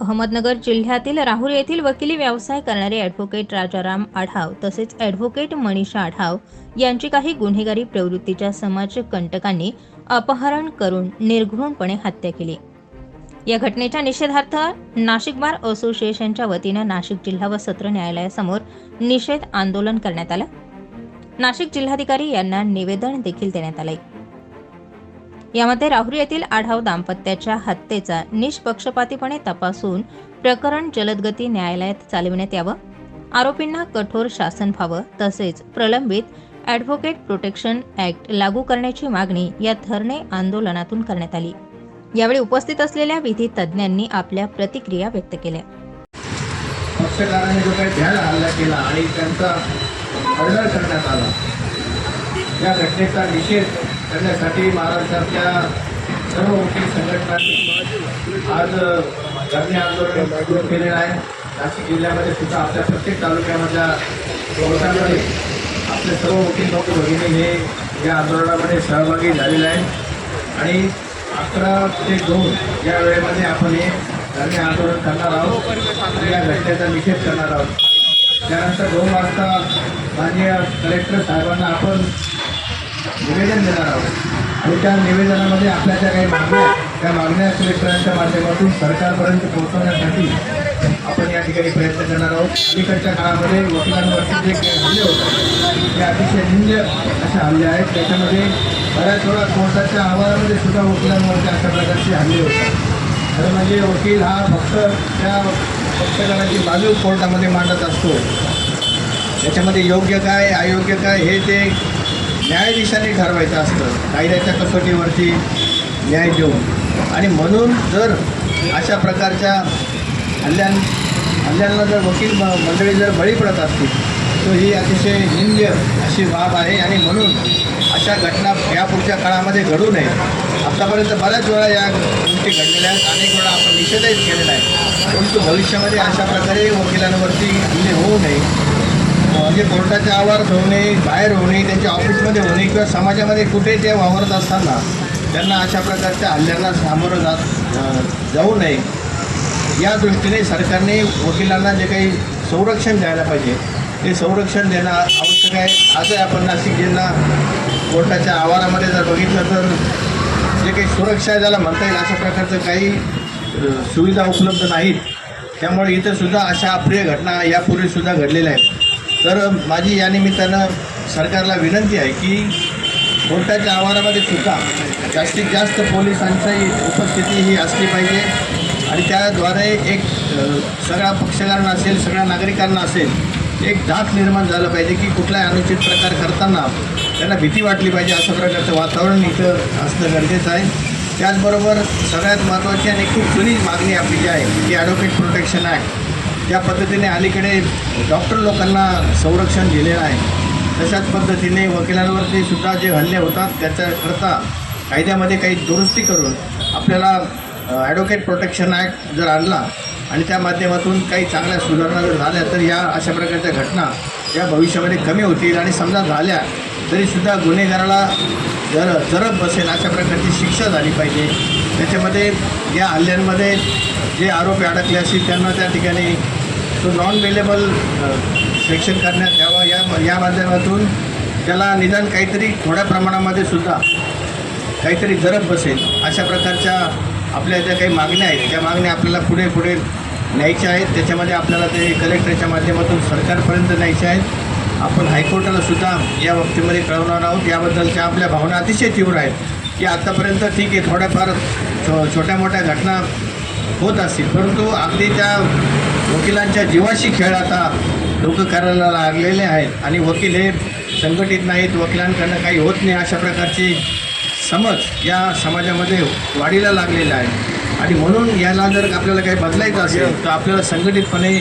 अहमदनगर जिल्ह्यातील राहुल येथील वकिली व्यवसाय करणारे ॲडव्होकेट राजाराम आढाव तसेच ॲडव्होकेट मनीषा आढाव यांची काही गुन्हेगारी प्रवृत्तीच्या समाजकंटकांनी अपहरण करून निर्घृणपणे हत्या केली. या घटनेच्या निषेधार्थ नाशिक बार असोसिएशनच्या वतीनं नाशिक जिल्हा व सत्र न्यायालयासमोर निषेध आंदोलन करण्यात आलं. नाशिक जिल्हाधिकारी यांना निवेदन देखील देण्यात आले यामध्ये राहुरी येथील आढाव दाम्पत्याच्या हत्येचा निष्पक्षपातीपणे तपासून प्रकरण जलदगती न्यायालयात चालविण्यात यावं. आरोपींना कठोर शासन व्हावं तसेच प्रलंबित ॲडव्होकेट प्रोटेक्शन ॲक्ट लागू करण्याची मागणी या धरणे आंदोलनातून करण्यात आली. यावेळी उपस्थित असलेल्या विधी तज्ज्ञांनी आपल्या प्रतिक्रिया व्यक्त केल्या. पक्षकारांनी जो काही भ्याड हल्ला केला आणि त्यांचा मर्डर करण्यात आला या घटनेचा निषेध करण्यासाठी महाराष्ट्रातल्या सर्व मोठी संघटनांनी आज धरणे आंदोलन सुरू केलेलं आहे. नाशिक जिल्ह्यामध्ये सुद्धा आपल्या प्रत्येक तालुक्यामधल्या कोर्टामध्ये आपले सर्व वकील लोक भगिनी हे या आंदोलनामध्ये सहभागी झालेले आहेत. आणि अकरा ते दोन या वेळेमध्ये आपण हे धरणे आंदोलन करणार आहोत या घटनेचा निषेध करणार आहोत. त्यानंतर दोन वाजता माननीय कलेक्टर साहेबांना आपण निवेदन देणार आहोत. आणि त्या निवेदनामध्ये आपल्या ज्या काही मागण्या त्या मागण्या कलेक्टरांच्या माध्यमातून सरकारपर्यंत पोहोचवण्यासाठी आपण या ठिकाणी प्रयत्न करणार आहोत. अलीकडच्या काळामध्ये वकिलांवरती जे काही हल्ले होतात ते अतिशय निंद्य असे हल्ले आहेत. त्याच्यामध्ये बऱ्याच वेळा कोर्टाच्या अहवालामध्ये सुद्धा वकिलांवरती अशा प्रकारचे हल्ले होतात. खरं म्हणजे वकील हा फक्त त्या पक्षकाराची बाजू कोर्टामध्ये मांडत असतो. त्याच्यामध्ये योग्य काय अयोग्य काय हे ते न्यायाधीशांनी ठरवायचं असतं. कायद्याच्या कसोटीवरती न्याय देऊन. आणि म्हणून जर अशा प्रकारच्या हल्ल्यां हल्ल्यांना जर वकील म- मंडळी जर बळी पडत असतील तर ही अतिशय निंद्य अशी बाब आहे. आणि म्हणून अशा घटना यापुढच्या काळामध्ये घडू नये. आतापर्यंत बऱ्याच वेळा या गोष्टी घडलेल्या आहेत. अनेक वेळा आपण निषेधही केलेला आहे. परंतु भविष्यामध्ये अशा प्रकारे वकिलांवरती हल्ले होऊ नये. म्हणजे कोर्टाच्या आवारात होणे बाहेर होणे त्यांच्या ऑफिसमध्ये होणे किंवा समाजामध्ये कुठे ते वावरत असताना त्यांना अशा प्रकारच्या हल्ल्यांना सामोरं जात जाऊ नये. या दृष्टीने सरकारने वकिलांना जे काही संरक्षण द्यायला पाहिजे ते संरक्षण देणं आवश्यक आहे. आजही आपण नाशिक जिल्हा कोर्टाच्या आवारामध्ये जर बघितलं तर जे काही सुरक्षा आहे ज्याला म्हणता येईल अशा प्रकारचं काही सुविधा उपलब्ध नाहीत. त्यामुळे इथंसुद्धा अशा अप्रिय घटना यापूर्वीसुद्धा घडलेल्या आहेत. तर माझी या निमित्तानं सरकारला विनंती आहे की कोर्टाच्या आवारामध्ये सुद्धा जास्तीत जास्त पोलिसांची उपस्थिती ही असली पाहिजे आणि त्याद्वारे एक सगळ्या पक्षकारांना असेल सगळ्या नागरिकांना असेल एक धाक निर्माण झालं पाहिजे की कुठलाही अनुचित प्रकार करताना त्यांना भीती वाटली पाहिजे. अशा प्रकारचं वातावरण इथं असणं गरजेचं आहे. त्याचबरोबर सगळ्यात महत्त्वाची आणि खूप जुनी मागणी आपली जी आहे ती ॲडव्होकेट प्रोटेक्शन ॲक्ट त्या पद्धतीने अलीकडे डॉक्टर लोकांना संरक्षण दिलेलं आहे तशाच पद्धतीने वकिलांवरती सुद्धा जे हल्ले होतात त्याच्याकरता कायद्यामध्ये काही दुरुस्ती करून आपल्याला ॲडव्होकेट प्रोटेक्शन ॲक्ट जर आणला आणि त्या माध्यमातून काही चांगल्या सुधारणा जर झाल्या तर या अशा प्रकारच्या घटना या भविष्यामध्ये कमी होतील आणि समजा झाल्या तरीसुद्धा गुन्हेगाराला जर जरब बसेल अशा प्रकारची शिक्षा झाली पाहिजे. त्याच्यामध्ये या हल्ल्यांमध्ये जे आरोपी अडकले असतील त्यांना त्या ठिकाणी तो नॉन वेलेबल सेक्शन करण्यात यावा. या या माध्यमातून त्याला निदान काहीतरी थोड्या प्रमाणामध्ये सुद्धा काहीतरी जरब बसेल अशा प्रकारच्या आपल्या ज्या काही मागण्या आहेत. त्या मागण्या आपल्याला पुढे पुढे न्यायच्या आहेत. त्याच्यामध्ये आपल्याला ते कलेक्टरच्या माध्यमातून सरकारपर्यंत न्यायच्या आहेत. आपण हायकोर्टाला सुद्धा या बाबतीमध्ये कळवणार आहोत. याबद्दलच्या आपल्या भावना अतिशय तीव्र आहेत. की आत्तापर्यंत ठीक आहे थोड्याफार छो छोट्या मोठ्या घटना होत असतील परंतु अगदी त्या वकिलांच्या जीवाशी खेळ आता लोक करायला लागलेले आहेत. आणि वकील हे संघटित नाहीत. वकिलांकडनं काही होत नाही अशा प्रकारची समज या समाजामध्ये वाढीला लागलेला आहे. आणि म्हणून याला जर आपल्याला काही बदलायचं असेल तर आपल्याला संघटितपणे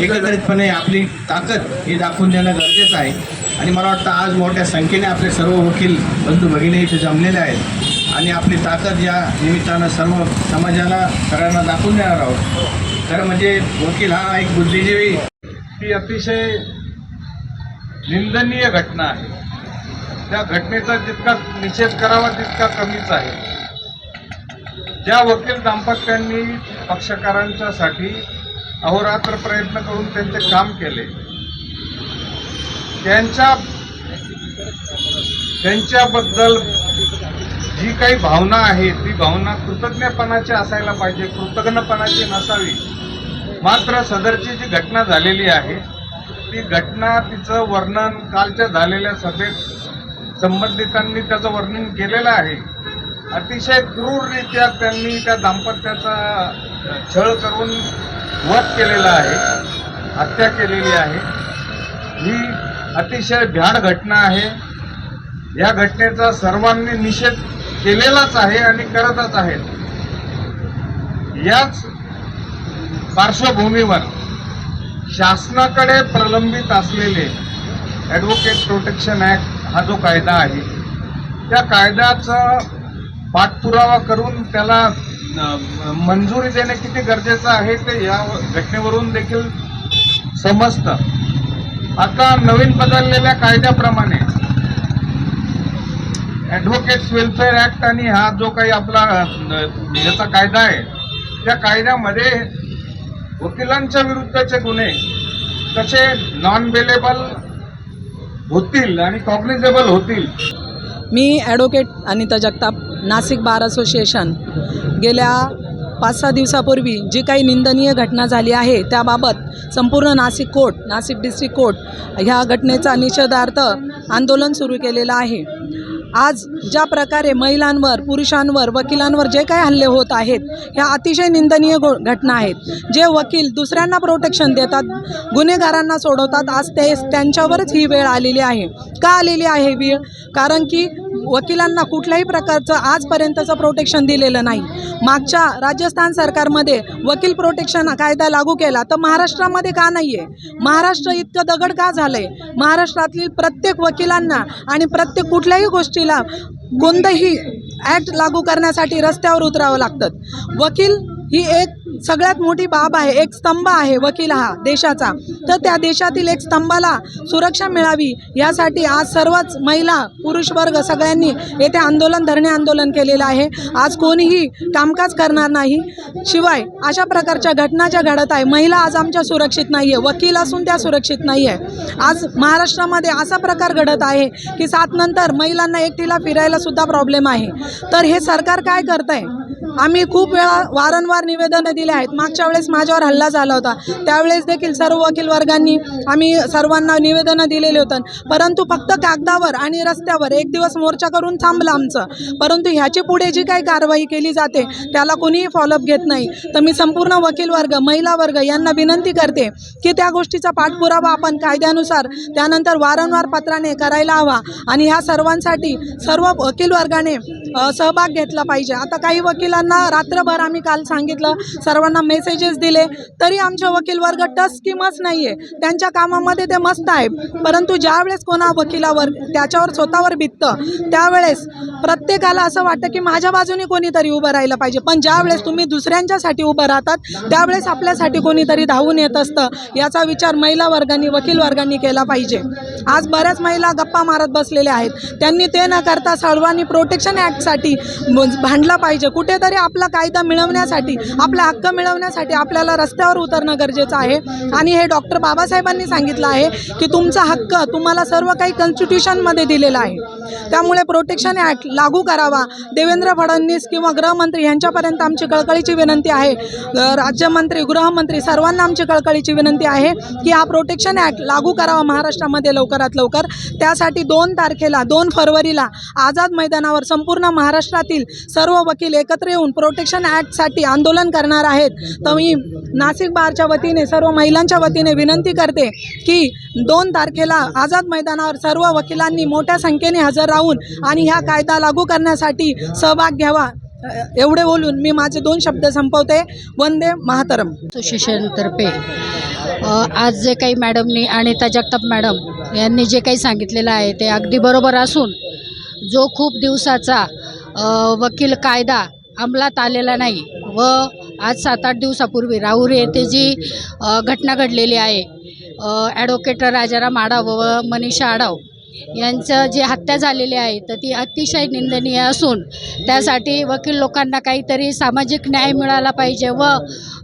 एकत्रितपणे आपली ताकद ही दाखवून देणं गरजेचं आहे. आणि मला वाटतं आज मोठ्या संख्येने आपले सर्व वकील बंधू भगिनी इथे जमलेले आहेत. आणि आपली ताकद या निमित्तानं सर्व समाजाला सगळ्यांना दाखवून देणार आहोत. खरं म्हणजे वकील हा एक बुद्धिजीवी ही अतिशय निंदनीय घटना आहे. त्या घटनेचा जितका निषेध करावा तितका कमीच आहे. ज्या वकील दाम्पत्यांनी पक्षकारांच्यासाठी अहोरात्र प्रयत्न करून त्यांचे काम केले त्यांच्या त्यांच्याबद्दल जी काही भावना आहे ती भावना कृतज्ञपणाची असायला पाहिजे कृतज्ञपणाची नसावी. मात्र सदरची जी घटना झालेली आहे ती घटना तिचं वर्णन कालच्या झालेल्या सभेत संबंधितांनी त्याचं वर्णन केलेलं आहे. अतिशय क्रूररित्या त्यांनी त्या दाम्पत्याचा छळ करून वध केलेला आहे हत्या केलेली आहे. ही अतिशय भ्याड घटना आहे. या घटनेचा सर्वांनी निषेध केलेलाच आहे आणि करतच आहेत याच पार्श्वभूमीवर शासनाकडे प्रलंबित असलेले ॲडव्होकेट प्रोटेक्शन ॲक्ट हा जो कायदा आहे त्या कायद्याचा पाठपुरावा करून त्याला मंजुरी देणे किती गरजेचं आहे ते या घटनेवरून देखील समजतं. आता नवीन बदललेल्या कायद्याप्रमाणे ॲडव्होकेट्स वेलफेअर ॲक्ट आणि हा जो काही आपला याचा कायदा आहे त्या कायद्यामध्ये वकिलांच्या विरुद्धचे गुन्हे कसे नॉन बेलेबल होतील आणि कॉग्निजेबल होतील. मी advocate Anita Jagtap Nashik bar association गेल्या पाच सहा दिवसापूर्वी जी काही निंदनीय घटना झाली आहे त्याबाबत संपूर्ण Nashik court Nashik district court ह्या घटनेचा निषेधार्थ आंदोलन सुरू केलेलं आहे. आज ज्या प्रकारे महिलांवर पुरुषांवर वकिलांवर जे काही हल्ले होत आहेत ह्या अतिशय निंदनीय गो घटना आहेत. जे वकील दुसऱ्यांना प्रोटेक्शन देतात गुन्हेगारांना सोडवतात आज ते त्यांच्यावरच ही वेळ आलेली आहे. का आलेली आहे वेळ? कारण की वकिलांना कुठल्याही प्रकारचं आजपर्यंतचं प्रोटेक्शन दिलेलं नाही. मागच्या राजस्थान सरकारमध्ये वकील प्रोटेक्शन कायदा लागू केला तर महाराष्ट्रामध्ये का नाही आहे महाराष्ट्र इतकं दगड का झालं आहे महाराष्ट्रातील प्रत्येक वकिलांना आणि प्रत्येक कुठल्याही गोष्टी व्यक्तीला कोणतंही ॲक्ट लागू करण्यासाठी रस्त्यावर उतरावं लागतं. वकील ही एक सगळ्यात मोठी बाब आहे एक स्तंभ आहे वकील हा देशाचा. तर त्या देशातील एक स्तंभाला सुरक्षा मिळावी यासाठी आज सर्वच महिला पुरुष वर्ग सगळ्यांनी येथे आंदोलन धरणे आंदोलन केलेलं आहे. आज कोणीही कामकाज करणार नाही. शिवाय अशा प्रकारच्या घटना ज्या घडत आहे महिला आज आमच्या सुरक्षित नाही आहे वकील असून त्या सुरक्षित नाही आहे आज महाराष्ट्रामध्ये असा प्रकार घडत आहे की सात नंतर महिलांना एकटीला फिरायला सुद्धा प्रॉब्लेम आहे. तर हे सरकार काय करत आहे आम्ही खूप वेळा वारंवार निवेदनं दिले आहेत. मागच्या वेळेस माझ्यावर हल्ला झाला होता. त्यावेळेस देखील सर्व वकील वर्गांनी आम्ही सर्वांना निवेदनं दिलेले होतं. परंतु फक्त कागदावर आणि रस्त्यावर एक दिवस मोर्चा करून थांबलं आमचं. परंतु ह्याची पुढे जी काही कारवाई केली जाते त्याला कोणीही फॉलोअप घेत नाही. तर मी संपूर्ण वकील वर्ग महिला वर्ग यांना विनंती करते की त्या गोष्टीचा पाठपुरावा आपण कायद्यानुसार त्यानंतर वारंवार पत्राने करायला हवा. आणि ह्या सर्वांसाठी सर्व वकील वर्गाने सहभाग घेतला पाहिजे. आता काही वकिलांना रात्रभर आम्ही काल सांगितलं सर्वांना मेसेजेस दिले तरी आमचे वकील वर्ग टच स्कीमच नाही आहे त्यांच्या कामामध्ये ते मस्त आहे परंतु ज्यावेळेस कोणा वकिलावर त्याच्यावर स्वतःवर बिततं त्यावेळेस प्रत्येकाला असं वाटतं की माझ्या बाजूने कोणीतरी उभं राहिलं पाहिजे. पण ज्यावेळेस तुम्ही दुसऱ्यांच्यासाठी उभं राहतात त्यावेळेस आपल्यासाठी कोणीतरी धावून येत असतं. याचा विचार महिला वर्गांनी वकील वर्गांनी केला पाहिजे. आज बऱ्याच महिला गप्पा मारत बसलेल्या आहेत. त्यांनी ते न करता सर्वांनी प्रोटेक्शन साठी भांडलं पाहिजे. कुठेतरी आपला कायदा मिळवण्यासाठी आपला हक्क मिळवण्यासाठी आपल्याला रस्त्यावर उतरणं गरजेचं आहे. आणि हे डॉक्टर बाबासाहेबांनी सांगितलं आहे की तुमचा हक्क तुम्हाला सर्व काही कॉन्स्टिट्यूशनमध्ये दिलेला आहे. त्यामुळे प्रोटेक्शन ॲक्ट लागू करावा. देवेंद्र फडणवीस किंवा गृहमंत्री यांच्यापर्यंत आमची कळकळीची विनंती आहे. राज्यमंत्री गृहमंत्री सर्वांना आमची कळकळीची विनंती आहे की हा प्रोटेक्शन ॲक्ट लागू करावा महाराष्ट्रामध्ये लवकरात लवकर. त्यासाठी दोन तारखेला दोन फरवरीला आझाद मैदानावर संपूर्ण महाराष्ट्रातील सर्व वकील एकत्र येऊन प्रोटेक्शन ॲक्टसाठी आंदोलन करणार आहेत. तर मी नाशिक बारच्या वतीने सर्व महिलांच्या वतीने विनंती करते की दोन तारखेला आझाद मैदानावर सर्व वकिलांनी मोठ्या संख्येने हजर राहून आणि ह्या कायदा लागू करण्यासाठी सहभाग घ्यावा. एवढे बोलून मी माझे दोन शब्द संपवते. वंदे महातरम असोसिएशनतर्फे आज जे काही मॅडमनी आणि त्या जगताप मॅडम यांनी जे काही सांगितलेलं आहे ते अगदी बरोबर असून जो खूप दिवसाचा वकील कायदा अंमलात आलेला नाही व आज सात आठ दिवसापूर्वी राहुरी येथे जी घटना घडलेली आहे ॲडव्होकेट राजाराम आडाव व मनीषा आडाव यांचं जी हत्या झालेली आहे तर ती अतिशय निंदनीय असून त्यासाठी वकील लोकांना काहीतरी सामाजिक न्याय मिळाला पाहिजे व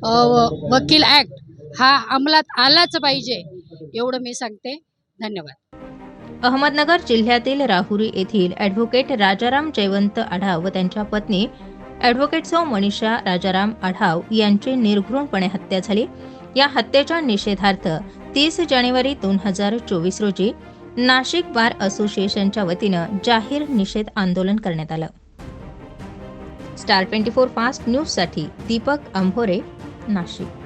व- वकील ॲक्ट हा अंमलात आलाच पाहिजे एवढं मी सांगते. धन्यवाद. अहमदनगर जिल्ह्यातील राहुरी येथील ॲडव्होकेट राजाराम जयवंत आढाव व त्यांच्या पत्नी ॲडव्होकेट सौ मनीषा राजाराम आढाव यांची निर्घृणपणे हत्या झाली. या हत्येच्या निषेधार्थ तीस जानेवारी दोन हजार चोवीस रोजी नाशिक बार असोसिएशनच्या वतीनं जाहीर निषेध आंदोलन करण्यात आलं. स्टार ट्वेंटी फोर फास्ट न्यूजसाठी दीपक अंभोरे नाशिक.